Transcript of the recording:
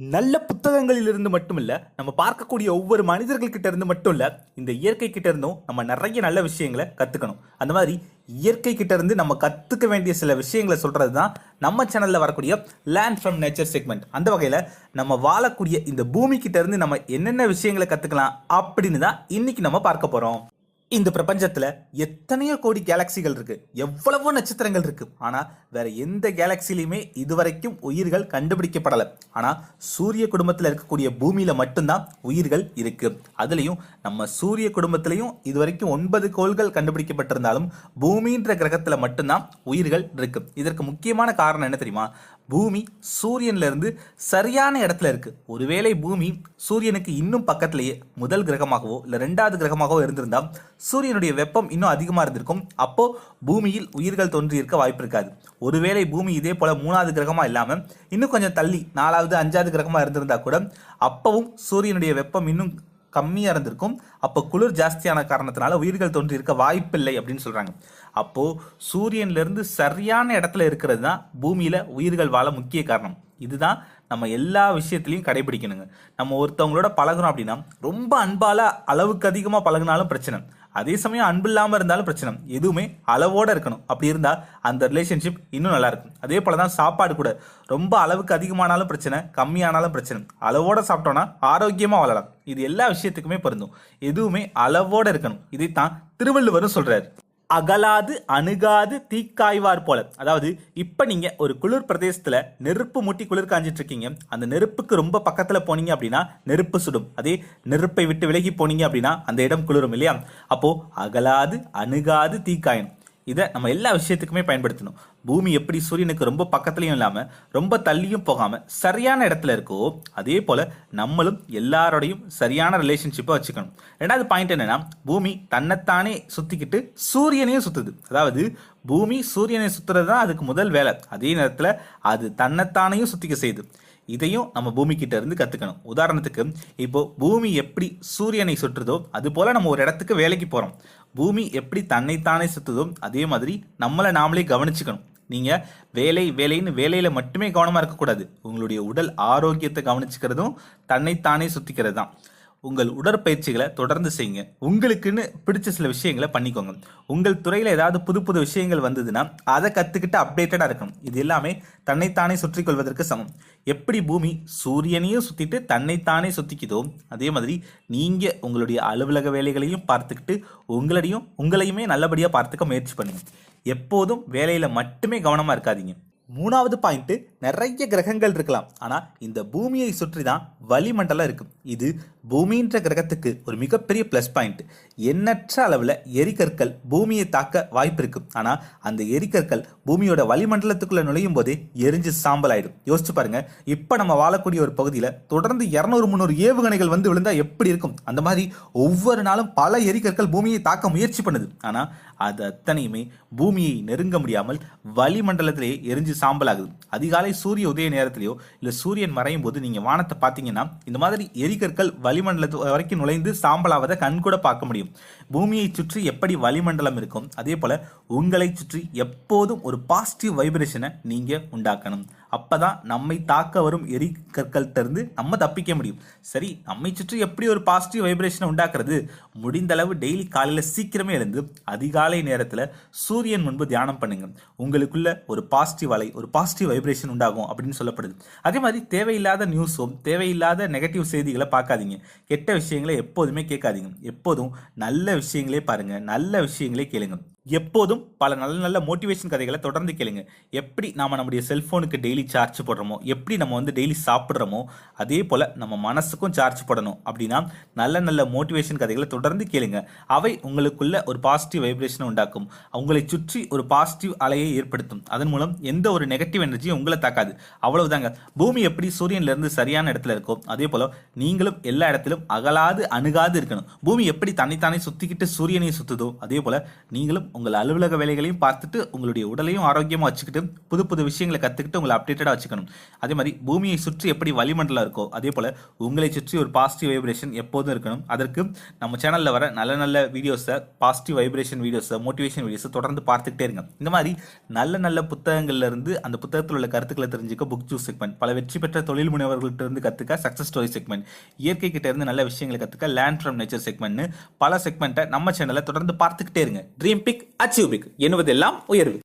நல்ல புத்தகங்களில் இருந்து மட்டுமில்ல நம்ம பார்க்கக்கூடிய ஒவ்வொரு மனிதர்கள்கிட்ட இருந்து மட்டும் இல்லை இந்த இயற்கை கிட்ட இருந்தும் நம்ம நிறைய நல்ல விஷயங்களை கற்றுக்கணும் அந்த மாதிரி இயற்கை கிட்ட இருந்து நம்ம கற்றுக்க வேண்டிய சில விஷயங்களை சொல்கிறது தான் நம்ம சேனலில் வரக்கூடிய லேண்ட் ஃப்ரம் நேச்சர் செக்மெண்ட் அந்த வகையில் நம்ம வாழக்கூடிய இந்த பூமி கிட்ட இருந்து நம்ம என்னென்ன விஷயங்களை கற்றுக்கலாம் அப்படின்னு தான் இன்றைக்கி நம்ம பார்க்க போகிறோம் இந்த பிரபஞ்சத்தில் எத்தனையோ கோடி கேலக்சிகள் இருக்கு. எவ்வளவோ நட்சத்திரங்கள் இருக்கு. ஆனால் வேற எந்த கேலக்சிலையுமே இதுவரைக்கும் உயிர்கள் கண்டுபிடிக்கப்படலை. ஆனால் சூரிய குடும்பத்தில் இருக்கக்கூடிய பூமியில் மட்டும்தான் உயிர்கள் இருக்கு. அதுலேயும் நம்ம சூரிய குடும்பத்திலையும் இதுவரைக்கும் ஒன்பது கோள்கள் கண்டுபிடிக்கப்பட்டிருந்தாலும் பூமின்ற கிரகத்தில் மட்டும்தான் உயிர்கள் இருக்கு. இதற்கு முக்கியமான காரணம் என்ன தெரியுமா? பூமி சூரியன்லேருந்து சரியான இடத்துல இருக்குது ஒருவேளை பூமி சூரியனுக்கு இன்னும் பக்கத்திலேயே முதல் கிரகமாகவோ இல்லை ரெண்டாவது கிரகமாகவோ இருந்திருந்தால் சூரியனுடைய வெப்பம் இன்னும் அதிகமாக இருந்திருக்கும். அப்போ பூமியில் உயிர்கள் தோன்றியிருக்க வாய்ப்பு இருக்காது. ஒருவேளை பூமி இதே போல மூணாவது கிரகமாக இல்லாமல் இன்னும் கொஞ்சம் தள்ளி நாலாவது அஞ்சாவது கிரகமாக இருந்திருந்தா கூட அப்பவும் சூரியனுடைய வெப்பம் இன்னும் கம்மியாக இருந்திருக்கும். அப்போ குளிர் ஜாஸ்தியான காரணத்தினால உயிர்கள் தோன்றியிருக்க வாய்ப்பில்லை அப்படின்னு சொல்கிறாங்க அப்போது சூரியன்லேருந்து சரியான இடத்துல இருக்கிறது தான் பூமியில் உயிர்கள் வாழ முக்கிய காரணம். இதுதான் நம்ம எல்லா விஷயத்துலையும் கடைபிடிக்கணுங்க. நம்ம ஒருத்தவங்களோட பழகுறோம் அப்படின்னா ரொம்ப அன்பால அளவுக்கு அதிகமாக பழகுனாலும் பிரச்சனை. அதே சமயம் அன்பு இல்லாமல் இருந்தாலும் பிரச்சனை. எதுவுமே அளவோடு இருக்கணும். அப்படி இருந்தால் அந்த ரிலேஷன்ஷிப் இன்னும் நல்லாயிருக்கும் அதே போல தான் சாப்பாடு கூட. ரொம்ப அளவுக்கு அதிகமானாலும் பிரச்சனை கம்மியானாலும் பிரச்சனை. அளவோடு சாப்பிட்டோன்னா ஆரோக்கியமாக வாழலாம். இது எல்லா விஷயத்துக்குமே பொருந்தும். எதுவுமே அளவோடு இருக்கணும். இதைத்தான் திருவள்ளுவரும் சொல்கிறார் அகலாது அணுகாது தீக்காய்வார் போல. அதாவது இப்போ நீங்கள் ஒரு குளிர் பிரதேசத்தில் நெருப்பு முட்டி குளிர் காஞ்சிட்டு இருக்கீங்க அந்த நெருப்புக்கு ரொம்ப பக்கத்தில் போனீங்க அப்படின்னா நெருப்பு சுடும். அதே நெருப்பை விட்டு விலகி போனீங்க அப்படின்னா அந்த இடம் குளிரும் இல்லையா? அப்போது அகலாது அணுகாது தீக்காயணும் இதை நம்ம எல்லா விஷயத்துக்குமே பயன்படுத்தணும். பூமி எப்படி சூரியனுக்கு ரொம்ப பக்கத்துலையும் இல்லாம ரொம்ப தள்ளியும் போகாம சரியான இடத்துல இருக்கோ அதே போல நம்மளும் எல்லாரோடையும் சரியான ரிலேஷன்ஷிப்பை வச்சுக்கணும். ரெண்டாவது பாயிண்ட் என்னன்னா பூமி தன்னைத்தானே சுத்திக்கிட்டு சூரியனையும் சுத்துது. அதாவது பூமி சூரியனை சுத்துறது தான் அதுக்கு முதல் வேலை. அதே நேரத்துல அது தன்னைத்தானையும் சுத்திக்க செய்யுது. இதையும் நம்ம பூமி கிட்ட இருந்து கத்துக்கணும். உதாரணத்துக்கு இப்போ பூமி எப்படி சூரியனை சுற்றுதோ அது போல நம்ம ஒரு இடத்துக்கு வேலைக்கு போறோம். பூமி எப்படி தன்னைத்தானே சுத்துதோ அதே மாதிரி நம்மளை நாமளே கவனிச்சுக்கணும். நீங்கள் வேலை வேலைன்னு வேலையில் மட்டுமே கவனமாக இருக்கக்கூடாது. உங்களுடைய உடல் ஆரோக்கியத்தை கவனிச்சுக்கிறதும் தன்னைத்தானே சுற்றிக்கிறது தான் உங்கள் உடற்பயிற்சிகளை தொடர்ந்து செய்யுங்க. உங்களுக்குன்னு பிடிச்ச சில விஷயங்களை பண்ணிக்கோங்க. உங்கள் துறையில் ஏதாவது புது புது விஷயங்கள் வந்ததுன்னா அதை கற்றுக்கிட்டு அப்டேட்டடாக இருக்கணும். இது எல்லாமே தன்னைத்தானே சுற்றி கொள்வதற்கு சமம். எப்படி பூமி சூரியனையும் சுற்றிட்டு தன்னைத்தானே சுற்றிக்குதோ அதே மாதிரி நீங்கள் உங்களுடைய அலுவலக வேலைகளையும் பார்த்துக்கிட்டு உங்களையும் உங்களையுமே நல்லபடியாக பார்த்துக்க முயற்சி பண்ணுங்கள் எப்போதும் வேலையில் மட்டுமே கவனமாக இருக்காதீங்க. மூணாவது பாயிண்ட்டு நிறைய கிரகங்கள் இருக்கலாம். ஆனால் இந்த பூமியை சுற்றி தான் வளிமண்டலம் இருக்குது இது பூமின்ற கிரகத்துக்கு ஒரு மிகப்பெரிய ப்ளஸ் பாயிண்ட் எண்ணற்ற அளவில் எரிகற்கள் பூமியை தாக்க வாய்ப்பு இருக்கு. ஆனால் அந்த எரிகற்கள் பூமியோட வளிமண்டலத்துக்குள்ளே நுழையும் போதே எரிஞ்சு சாம்பல் ஆயிடும் யோசிச்சு பாருங்க. இப்போ நம்ம வாழக்கூடிய ஒரு பகுதியில் தொடர்ந்து இரநூறு முந்நூறு ஏவுகணைகள் வந்து விழுந்தால் எப்படி இருக்கும்? அந்த மாதிரி ஒவ்வொரு நாளும் பல எரிகற்கள் பூமியை தாக்க முயற்சி பண்ணுது. ஆனால் அது அத்தனையுமே பூமியை நெருங்க முடியாமல் வளிமண்டலத்திலேயே எரிஞ்சு சாம்பல் ஆகுது அதிகாலை சூரிய உதய நேரத்திலேயோ இல்லை சூரியன் மறையும் போது நீங்கள் வானத்தை பார்த்தீங்கன்னா இந்த மாதிரி எரிகற்கள் வளிமண்டலத்து வரைக்கும் நுழைந்து சாம்பலாவதை கண் கூட பார்க்க முடியும். பூமியை சுற்றி எப்படி வளிமண்டலம் இருக்கும்? அதே போல உங்களை சுற்றி எப்போதும் ஒரு பாசிட்டிவ் வைப்ரேஷனை நீங்கள் உண்டாக்கணும். அப்போ தான் நம்மை தாக்க வரும் எரி இருந்து நம்ம தப்பிக்க முடியும். சரி நம்மை சுற்றி எப்படி ஒரு பாசிட்டிவ் வைப்ரேஷனை உண்டாக்குறது? முடிந்த அளவு டெய்லி காலையில் சீக்கிரமே எழுந்து அதிகாலை நேரத்தில் சூரியன் முன்பு தியானம் பண்ணுங்க. உங்களுக்குள்ள ஒரு பாசிட்டிவ் அலை ஒரு பாசிட்டிவ் வைப்ரேஷன் உண்டாகும் அப்படின்னு சொல்லப்படுது. அதே மாதிரி தேவையில்லாத நியூஸும் தேவையில்லாத நெகட்டிவ் செய்திகளை பார்க்காதீங்க. கெட்ட விஷயங்களை எப்போதுமே கேட்காதீங்க. எப்போதும் நல்ல விஷயங்களே பாருங்கள் நல்ல விஷயங்களே கேளுங்க. எப்போதும் பல நல்ல நல்ல மோட்டிவேஷன் கதைகளை தொடர்ந்து கேளுங்க. எப்படி நாம் நம்முடைய செல்ஃபோனுக்கு டெய்லி சார்ஜ் போடுறோமோ எப்படி நம்ம வந்து டெய்லி சாப்பிட்றோமோ அதே போல் நம்ம மனசுக்கும் சார்ஜ் போடணும். அப்படின்னா நல்ல நல்ல மோட்டிவேஷன் கதைகளை தொடர்ந்து கேளுங்க. அவை உங்களுக்குள்ள ஒரு பாசிட்டிவ் வைப்ரேஷனை உண்டாக்கும். உங்களை சுற்றி ஒரு பாசிட்டிவ் அலையை ஏற்படுத்தும். அதன் மூலம் எந்த ஒரு நெகட்டிவ் எனர்ஜியும் உங்களை தாக்காது. அவ்வளவுதாங்க. பூமி எப்படி சூரியன்லேருந்து சரியான இடத்துல இருக்கோ அதே போல் நீங்களும் எல்லா இடத்திலும் அகலாது அணுகாது இருக்கணும். பூமி எப்படி தன்னைத்தானே சுற்றிக்கிட்டு சூரியனை சுற்றுதோ அதே போல் நீங்களும் உங்கள் அலுவலக வேலைகளையும் பார்த்துட்டு உங்களுடைய உடலையும் ஆரோக்கியமாக வச்சுக்கிட்டு புது புது விஷயங்களை கற்றுக்கிட்டு உங்களை அப்டேட்டடாக வச்சுக்கணும். அதே மாதிரி பூமியை சுற்றி எப்படி வளிமண்டலம் இருக்கோ அதே போல் உங்களை சுற்றி ஒரு பாசிட்டிவ் வைப்ரேஷன் எப்போதும் இருக்கணும். அதற்கு நம்ம சேனலில் வர நல்ல நல்ல வீடியோஸை பாசிட்டிவ் வைப்ரேஷன் வீடியோஸை மோட்டிவேஷன் வீடியோஸை தொடர்ந்து பார்த்துக்கிட்டே இருங்க. இந்த மாதிரி நல்ல நல்ல புத்தகங்கள்லேருந்து அந்த புத்தகத்தில் உள்ள கருத்துக்களை தெரிஞ்சுக்க புக் ஜூஸ் செக்மெண்ட் பல வெற்றி பெற்ற தொழில் முனைவர்கள்ட்ட இருந்து கற்றுக்க சக்ஸஸ் ஸ்டோரி செக்மெண்ட் இயற்கை இருந்து நல்ல விஷயங்களை கற்றுக்க லேண்ட் ஃப்ரம் நேச்சர் செக்மெண்ட்னு பல செக்மெண்ட்டை நம்ம சேனலை தொடர்ந்து பார்த்துக்கிட்டே இருங்க. ட்ரீம் பிக் அச்சீவ் பிக் எண்ணுவதெல்லாம் உயர்வு.